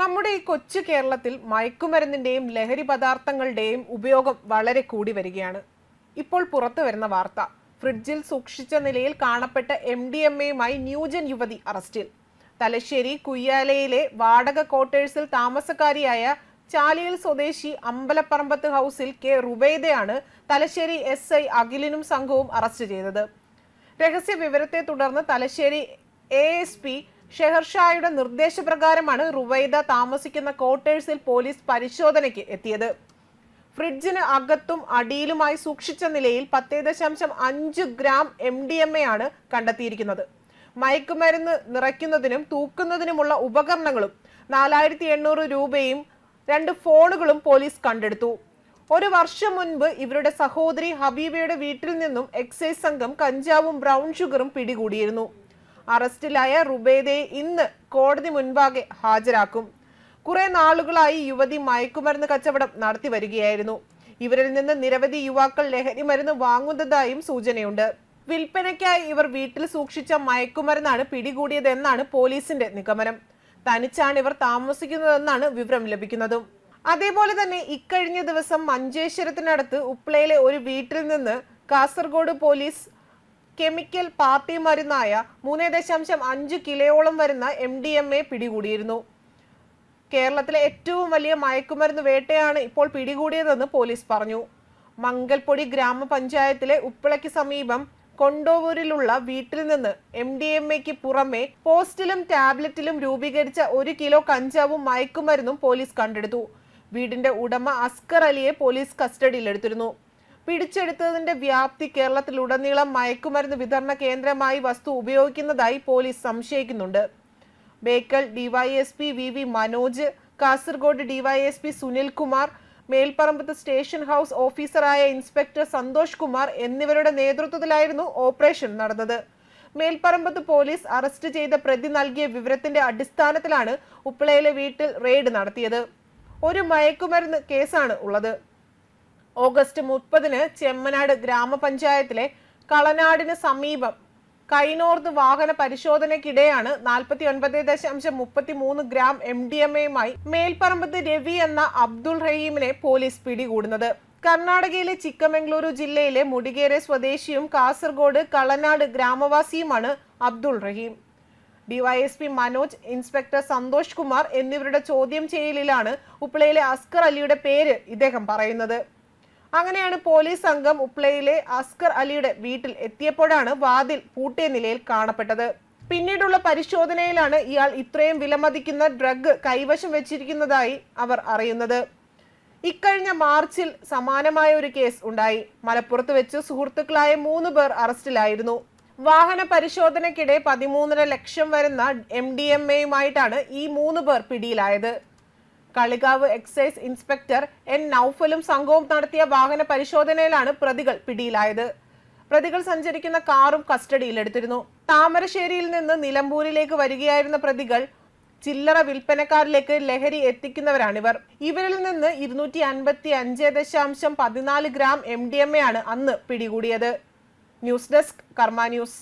നമ്മുടെ ഈ കൊച്ചു കേരളത്തിൽ മയക്കുമരുന്നിന്റെയും ലഹരി പദാർത്ഥങ്ങളുടെയും ഉപയോഗം വളരെ കൂടി വരികയാണ്. ഇപ്പോൾ പുറത്തു വരുന്ന വാർത്ത. ഫ്രിഡ്ജിൽ സൂക്ഷിച്ച നിലയിൽ കാണപ്പെട്ട എം ഡി എം എയുമായി ന്യൂജൻ യുവതി അറസ്റ്റിൽ. തലശ്ശേരി കുയ്യാലയിലെ വാടക ക്വാർട്ടേഴ്സിൽ താമസക്കാരിയായ ചാലിയൽ സ്വദേശി അമ്പലപ്പറമ്പത്ത് ഹൗസിൽ കെ റുബൈദയാണ് തലശ്ശേരി എസ് ഐ അഖിലിനും സംഘവും അറസ്റ്റ് ചെയ്തത്. രഹസ്യ വിവരത്തെ തുടർന്ന് തലശ്ശേരി എ എസ് പി ഷെഹർഷായുടെ നിർദ്ദേശപ്രകാരമാണ് റുവൈദ താമസിക്കുന്ന ക്വാർട്ടേഴ്സിൽ പോലീസ് പരിശോധനയ്ക്ക് എത്തിയത്. ഫ്രിഡ്ജിന് അകത്തും അടിയിലുമായി സൂക്ഷിച്ച നിലയിൽ പത്തേ ദശാംശം അഞ്ച് gram M D M A ആണ് കണ്ടെത്തിയിരിക്കുന്നത്. മയക്കുമരുന്ന് നിറയ്ക്കുന്നതിനും തൂക്കുന്നതിനുമുള്ള ഉപകരണങ്ങളും നാലായിരത്തി എണ്ണൂറ് രൂപയും രണ്ട് ഫോണുകളും പോലീസ് കണ്ടെടുത്തു. ഒരു വർഷം മുൻപ് ഇവരുടെ സഹോദരി ഹബീബയുടെ വീട്ടിൽ നിന്നും എക്സൈസ് സംഘം കഞ്ചാവും ബ്രൗൺ ഷുഗറും പിടികൂടിയിരുന്നു. അറസ്റ്റിലായ റുബേദയെ ഇന്ന് കോടതി മുൻപാകെ ഹാജരാക്കും. കുറെ നാളുകളായി യുവതി മയക്കുമരുന്ന് കച്ചവടം നടത്തി വരികയായിരുന്നു. ഇവരിൽ നിന്ന് നിരവധി യുവാക്കൾ ലഹരി മരുന്ന് വാങ്ങുന്നതായും സൂചനയുണ്ട്. വിൽപ്പനയ്ക്കായി ഇവർ വീട്ടിൽ സൂക്ഷിച്ച മയക്കുമരുന്നാണ് പിടികൂടിയതെന്നാണ് പോലീസിന്റെ നിഗമനം. തനിച്ചാണ് ഇവർ താമസിക്കുന്നതെന്നാണ് വിവരം ലഭിക്കുന്നതും. അതേപോലെ തന്നെ ഇക്കഴിഞ്ഞ ദിവസം മഞ്ചേശ്വരത്തിനടുത്ത് ഉപ്ലയിലെ ഒരു വീട്ടിൽ നിന്ന് കാസർഗോഡ് പോലീസ് കെമിക്കൽ പാർട്ടി മരുന്നായ മൂന്ന് ദശാംശം അഞ്ച് കിലോയോളം വരുന്ന എം ഡി എം എ പിടികൂടിയിരുന്നു. കേരളത്തിലെ ഏറ്റവും വലിയ മയക്കുമരുന്ന് വേട്ടയാണ് ഇപ്പോൾ പിടികൂടിയതെന്ന് പോലീസ് പറഞ്ഞു. മംഗൽപൊടി ഗ്രാമപഞ്ചായത്തിലെ ഉപ്പിളയ്ക്ക് സമീപം കൊണ്ടോവൂരിലുള്ള വീട്ടിൽ നിന്ന് എം ഡി എം എക്ക് പുറമെ പോസ്റ്റിലും ടാബ്ലറ്റിലും രൂപീകരിച്ച ഒരു കിലോ കഞ്ചാവും മയക്കുമരുന്നും പോലീസ് കണ്ടെടുത്തു. വീടിന്റെ ഉടമ അസ്കർ അലിയെ പോലീസ് കസ്റ്റഡിയിലെടുത്തിരുന്നു. പിടിച്ചെടുത്തതിന്റെ വ്യാപ്തി കേരളത്തിലുടനീളം മയക്കുമരുന്ന് വിതരണ കേന്ദ്രമായി വസ്തു ഉപയോഗിക്കുന്നതായി police സംശയിക്കുന്നുണ്ട്. Bekal DYSP V V Manoj Kasaragod DYSP Sunilkumar മേൽപ്പറമ്പത്ത് station house ഓഫീസറായ ഇൻസ്പെക്ടർ സന്തോഷ് കുമാർ എന്നിവരുടെ നേതൃത്വത്തിലായിരുന്നു ഓപ്പറേഷൻ നടന്നത്. മേൽപ്പറമ്പത്ത് പോലീസ് അറസ്റ്റ് ചെയ്ത പ്രതി നൽകിയ വിവരത്തിന്റെ അടിസ്ഥാനത്തിലാണ് ഉപ്പിളയിലെ വീട്ടിൽ റെയ്ഡ് നടത്തിയത്. ഒരു മയക്കുമരുന്ന് കേസാണ് ഉള്ളത്. ഓഗസ്റ്റ് മുപ്പതിന് ചെമ്മനാട് ഗ്രാമപഞ്ചായത്തിലെ കളനാടിന് സമീപം കൈനോർത്ത് വാഹന പരിശോധനയ്ക്കിടെയാണ് നാൽപ്പത്തി ഒൻപത് ദശാംശം മുപ്പത്തി മൂന്ന് ഗ്രാം എം ഡി എം എയുമായി മേൽപ്പറമ്പത്ത് രവി എന്ന അബ്ദുൾ റഹീമിനെ പോലീസ് പിടികൂടുന്നത്. കർണാടകയിലെ ചിക്കമംഗളൂരു ജില്ലയിലെ മുടികേരെ സ്വദേശിയും കാസർഗോഡ് കളനാട് ഗ്രാമവാസിയുമാണ് അബ്ദുൾ റഹീം. ഡിവൈഎസ്പി മനോജ് ഇൻസ്പെക്ടർ സന്തോഷ് കുമാർ എന്നിവരുടെ ചോദ്യം ചെയ്യലിലാണ് ഉപ്പിളയിലെ അസ്കർ അലിയുടെ പേര് ഇദ്ദേഹം പറയുന്നത്. അങ്ങനെയാണ് പോലീസ് സംഘം ഉപ്ലയിലെ അസ്കർ അലിയുടെ വീട്ടിൽ എത്തിയപ്പോഴാണ് വാതിൽ പൂട്ടിയ നിലയിൽ കാണപ്പെട്ടത്. പിന്നീടുള്ള പരിശോധനയിലാണ് ഇയാൾ ഇത്രയും വിലമതിക്കുന്ന ഡ്രഗ് കൈവശം വെച്ചിരിക്കുന്നതായി അവർ അറിയുന്നത്. ഇക്കഴിഞ്ഞ മാർച്ചിൽ സമാനമായ ഒരു കേസ് ഉണ്ടായി. മലപ്പുറത്ത് വെച്ച് സുഹൃത്തുക്കളായ മൂന്ന് പേർ അറസ്റ്റിലായിരുന്നു. വാഹന പരിശോധനയ്ക്കിടെ പതിമൂന്നര ലക്ഷം വരുന്ന എം ഡി എം എയുമായിട്ടാണ് ഈ മൂന്ന് പേർ പിടിയിലായത്. കളികാവ് എക്സൈസ് ഇൻസ്പെക്ടർ എൻ നൌഫലും സംഘവും നടത്തിയ വാഹന പരിശോധനയിലാണ് പ്രതികൾ പിടിയിലായത്. പ്രതികൾ സഞ്ചരിക്കുന്ന കാറും കസ്റ്റഡിയിലെടുത്തിരുന്നു താമരശ്ശേരിയിൽ നിന്ന് നിലമ്പൂരിലേക്ക് വരികയായിരുന്ന പ്രതികൾ ചില്ലറ വിൽപ്പനക്കാരിലേക്ക് ലഹരി എത്തിക്കുന്നവരാണിവർ. ഇവരിൽ നിന്ന് ഇരുന്നൂറ്റി അൻപത്തി അഞ്ച് ദശാംശം പതിനാല് gram M D M A ആണ് അന്ന് പിടികൂടിയത്. News desk Karma news.